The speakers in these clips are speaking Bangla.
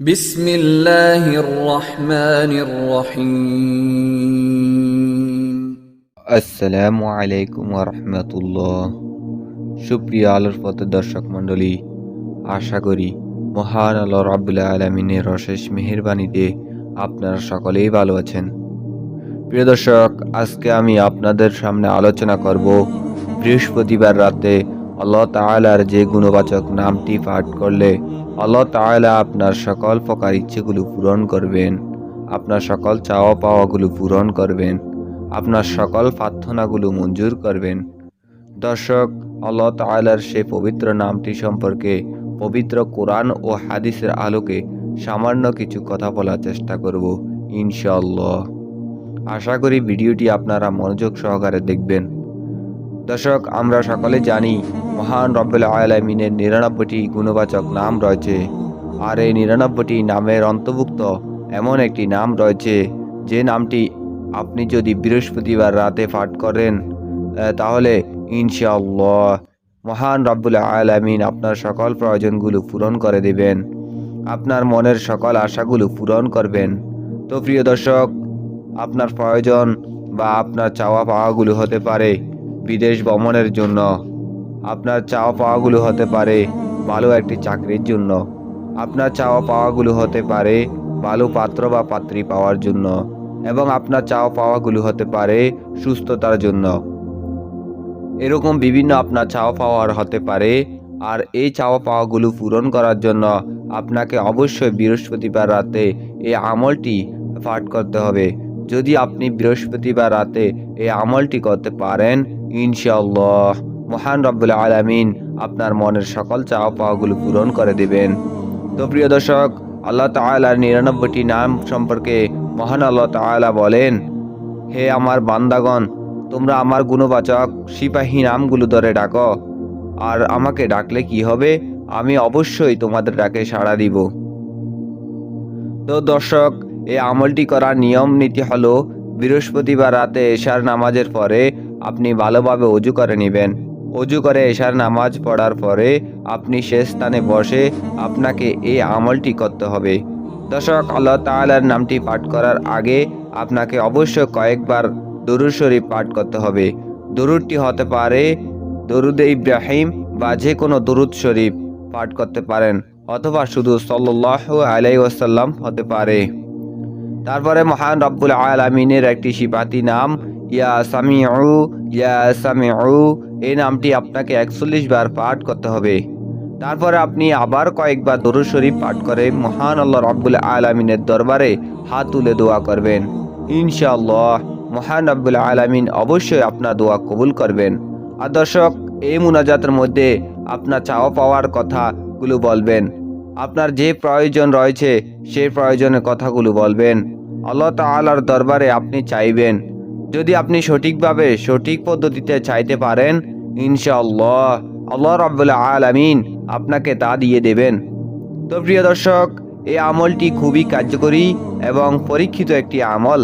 বিসমিল্লাহির রহমানির রহিম। আসসালামু আলাইকুম রহমতুল্লাহ। সুপ্রিয় আলোর পথ দর্শক মণ্ডলী, আশা করি মহান আল্লাহ রাবুল্লাহ আলমিনের অশেষ মেহরবানিতে আপনারা সকলেই ভালো আছেন। প্রিয় দর্শক, আজকে আমি আপনাদের সামনে আলোচনা করব বৃহস্পতিবার রাতে আল্লাহ তালার যে গুণবাচক নামটি পাঠ করলে আল্লাহ তাআলা আপনার সকল প্রকার ইচ্ছেগুলো পূরণ করবেন, আপনার সকল চাওয়া পাওয়াগুলো পূরণ করবেন, আপনার সকল প্রার্থনাগুলো মঞ্জুর করবেন। দর্শক, আল্লাহ তাআলার সেই পবিত্র নামটি সম্পর্কে পবিত্র কোরআন ও হাদিসের আলোকে সামান্য কিছু কথা বলার চেষ্টা করব, ইনশাআল্লাহ। আশা করি ভিডিওটি আপনারা মনোযোগ সহকারে দেখবেন। দর্শক, আমরা সকলে জানি মহান রব্বুল আলমিনের নিরানব্বইটি গুণবাচক নাম রয়েছে। আর এই নিরানব্বইটি নামের অন্তর্ভুক্ত এমন একটি নাম রয়েছে, যে নামটি আপনি যদি বৃহস্পতিবার রাতে পাঠ করেন তাহলে ইনশাআল্লাহ মহান রব্বুল আলমিন আপনার সকল প্রয়োজনগুলো পূরণ করে দেবেন। আপনার মনের সকল আশাগুলো পূরণ করবেন। তো প্রিয় দর্শক, আপনার প্রয়োজন বা আপনার চাওয়া পাওয়াগুলো হতে পারে বিদেশ ভ্রমণের জন্য। আপনার চাওয়া পাওয়াগুলো হতে পারে ভালো একটি চাকরির জন্য। আপনার চাওয়া পাওয়াগুলো হতে পারে ভালো পাত্র বা পাত্রী পাওয়ার জন্য এবং আপনার চাওয়া পাওয়াগুলো হতে পারে সুস্থতার জন্য। এরকম বিভিন্ন আপনার চাওয়া পাওয়ার হতে পারে আর এই চাওয়া পাওয়াগুলো পূরণ করার জন্য আপনাকে অবশ্যই বৃহস্পতিবার রাতে এই আমলটি পাঠ করতে হবে। যদি আপনি বৃহস্পতিবার রাতে এই আমলটি করতে পারেন, ইনশাআল্লাহ। মহান রব্বুল আলামিন আপনার মনের সকল চাওয়া পাওয়াগুলো পূরণ করে দেবেন। তো প্রিয় দর্শক, আল্লাহ তাআলার নিরানব্বইটি নাম সম্পর্কে মহান আল্লাহ তাআলা বলেন, হে আমার বান্দাগণ, তোমরা আমার গুণবাচক, সিপাহী নামগুলো ধরে ডাকো। আর আমাকে ডাকলে কি হবে? আমি অবশ্যই তোমাদের ডাকে সাড়া দিব। তো দর্শক এই আমলটি করার নিয়ম নীতি হলো, বৃহস্পতিবার রাতে এশার নামাজের পরে আপনি ভালোভাবে অজু করে নেবেন। অজু করে এশার নামাজ পড়ার পরে আপনি সে স্থানে বসে আপনাকে এই আমলটি করতে হবে। দর্শক, আল্লাহ তাআলার নামটি পাঠ করার আগে আপনাকে অবশ্যই কয়েকবার দরুদ শরীফ পাঠ করতে হবে। দরুদটি হতে পারে দরুদে ইব্রাহিম বা যে কোনো দরুদ শরীফ পাঠ করতে পারেন অথবা শুধু সাল্লাহ আলাই ওয়াসাল্লাম হতে পারে। তারপরে মহান রব্বুল আলামিনের একটি সিপাতি নাম ইয়া সামিউ ইয়া সামিউ, এই নামটি আপনাকে একচল্লিশ বার পাঠ করতে হবে। তারপরে আপনি আবার কয়েকবার দরুদ শরীফ পাঠ করে মহান আল্লাহ রব্বুল আলামিনের দরবারে হাত তুলে দোয়া করবেন। ইনশাআল্লাহ মহান রব্বুল আলামিন অবশ্যই আপনার দোয়া কবুল করবেন। আর দর্শক, এই মুনাজাতের মধ্যে আপনার চাওয়া পাওয়ার কথাগুলো বলবেন। আপনার যে প্রয়োজন রয়েছে সেই প্রয়োজনের কথাগুলো বলবেন। আল্লাহ তাআলার দরবারে আপনি চাইবেন যদি আপনি সঠিকভাবে সঠিক পদ্ধতিতে চাইতে পারেন, ইনশাআল্লাহ আল্লাহ রাব্বুল আলামিন আপনাকে তা দিয়ে দেবেন। তো প্রিয় দর্শক এই আমলটি খুবই কার্যকরী এবং পরীক্ষিত একটি আমল।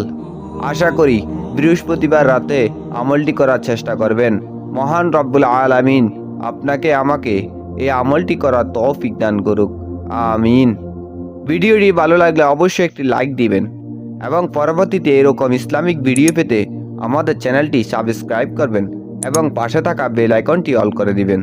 আশা করি বৃহস্পতিবার রাতে আমলটি করার চেষ্টা করবেন। মহান রব্বুল আলামিন আপনাকে, আমাকে এই আমলটি করার তৌফিক দান করুক। আমিন। ভিডিওটি ভালো লাগলে অবশ্যই একটি লাইক দিবেন এবং পরবর্তীতে এরকম ইসলামিক ভিডিও পেতে আমাদের চ্যানেলটি সাবস্ক্রাইব করবেন এবং পাশে থাকা বেল আইকনটি অল করে দিবেন।